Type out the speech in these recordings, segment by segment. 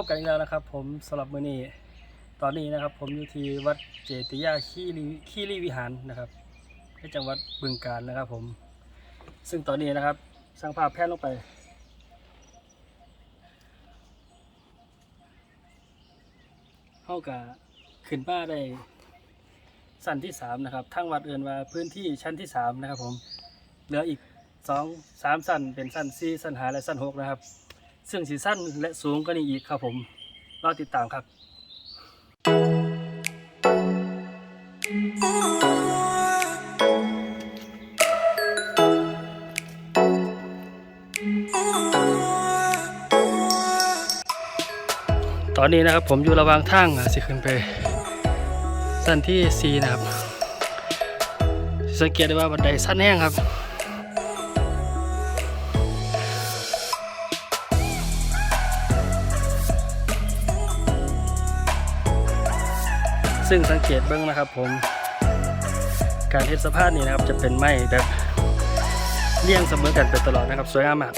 พบกันอีกแล้วนะครับ ผมสำหรับมื้อนี้ตอนนี้นะครับ ผมอยู่ที่วัดเจติยาคีรีคีรีวิหารนะครับในจังหวัดบึงกาฬนะครับ ผม ซึ่งตอนนี้นะครับสร้างภาพแพร่ลงไป เข้ากับขึ้นป้าได้สั้นที่สามนะครับทั้งวัดเอื่นว่าพื้นที่ชั้นที่สามนะครับ ผม เหลืออีกสองสามสั้นเป็นสั้นสี่สั้นหาและสั้นหกนะครับ ซึ่งสีสั้นและสูงก็นี่อีกครับผมรอติดตามครับ ตอนนี้นะครับผมอยู่ระหว่างทางอะสิขึ้นไปสั้นที่ 4 นะครับ สังเกตได้ว่าบันไดสั้นแห้งครับ ซึ่งสังเกตเบื้องนะครับผม การเทศสภาพนี้นะครับจะเป็นไม้แบบเลี่ยงเสมอกันไปตลอดนะครับ สวยงามมาก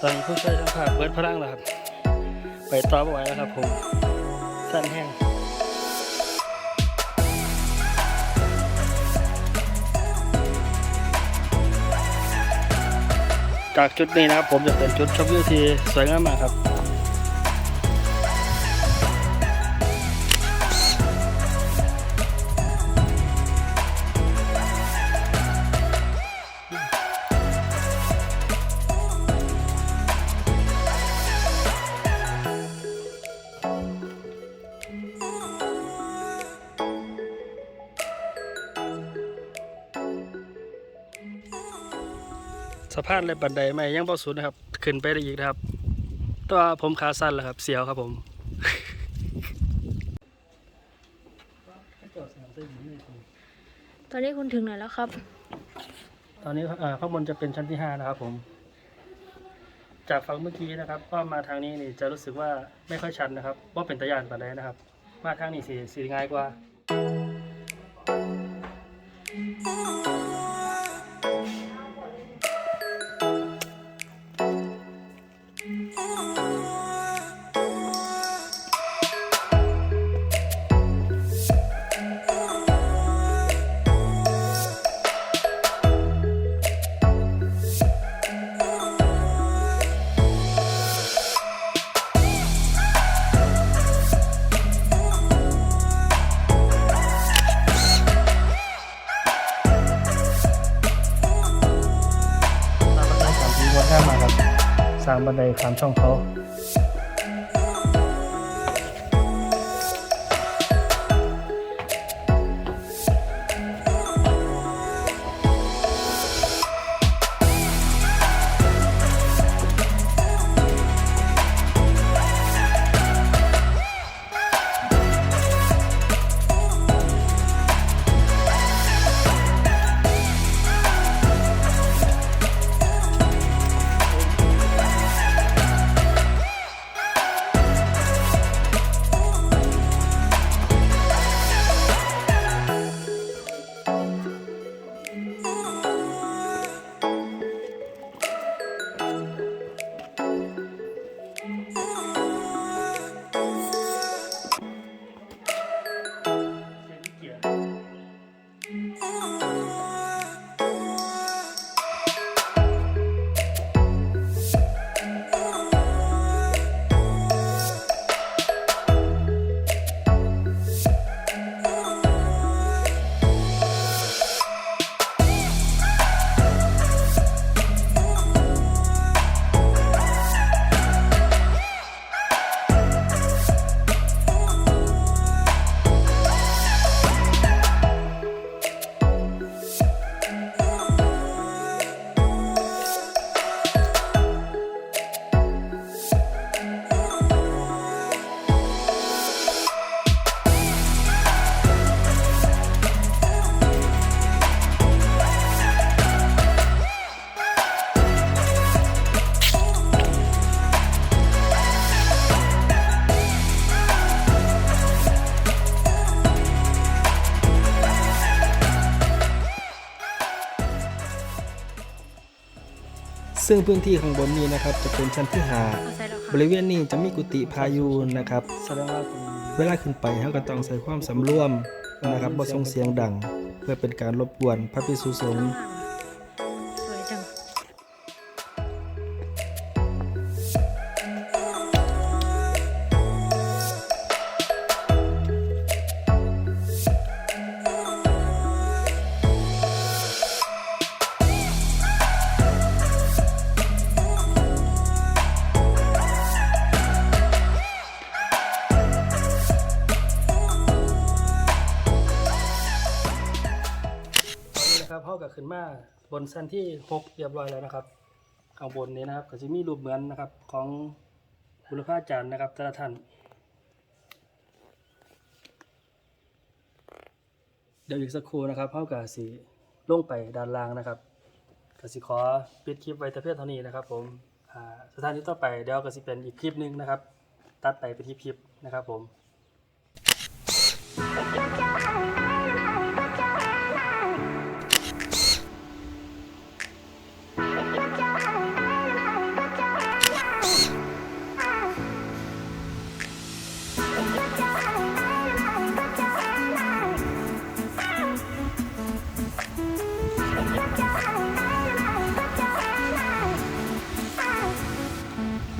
ตอนนี้ผู้ช่วยช่างภาพเบิดพลังแล้วครับ ไปต่อไม่ไหวแล้วครับผมสั้นแห้งจากจุดนี้นะครับผมจะเป็นจุดชมวิวที่สวยงามมากครับ สะพานและบันไดไม่ยังบ่สุดนะครับ ขึ้นไปได้อีกนะครับ ตัวผมขาสั้นแล้วครับ เสียวครับผมตอนนี้คุณถึงไหนแล้วครับ ตอนนี้เอ่อข้างบนจะเป็นชั้นที่ห้านะครับผม จากฝั่งเมื่อกี้นะครับ ก็มาทางนี้นี่จะรู้สึกว่าไม่ค่อยชันนะครับว่าเป็นตะยานปานใดนะครับ มาทางนี้สีสีง่ายกว่าางบันไดสามช่องเขา ซึ่งพื้นที่ข้างบนนี้นะครับจะเป็นชั้นที่หาเอาใส่แล้วบค่ะริเวณนี้จะมีกุฏิพายุนะครับแสดงว่าเป็นเวลาขึ้นไปเขาก็ต้องใส่ความสำรวมนะครับบ่ส่งเสียงดัง เพื่อเป็นการรบกวนพระภิกษุสงฆ์ เฮาก็ขึ้นมาบนชั้นที่หกเรียบร้อยแล้วนะครับข้างบนนี้นะครับก็จะมีรูปเหมือนนะครับของบุรพาจารย์นะครับแต่ละท่านเดี๋ยวอีกสักครู่นะครับเฮาก็สิลงไปด้านล่างนะครับก็สิขอปิดคลิปไว้แต่เพียงเท่านี้นะครับ ผมสถานที่ต่อไปเดี๋ยวก็สิเป็นอีกคลิปหนึงนะครับ ตัดไปเป็นคลิปนะครับผม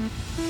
Mm-hmm.